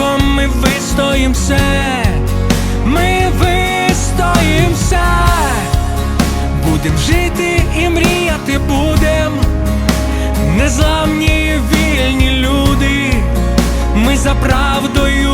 разом ми вистоїм все, ми вистоїм все, будем жити і мріяти будем, незламні вільні люди, ми за правдою.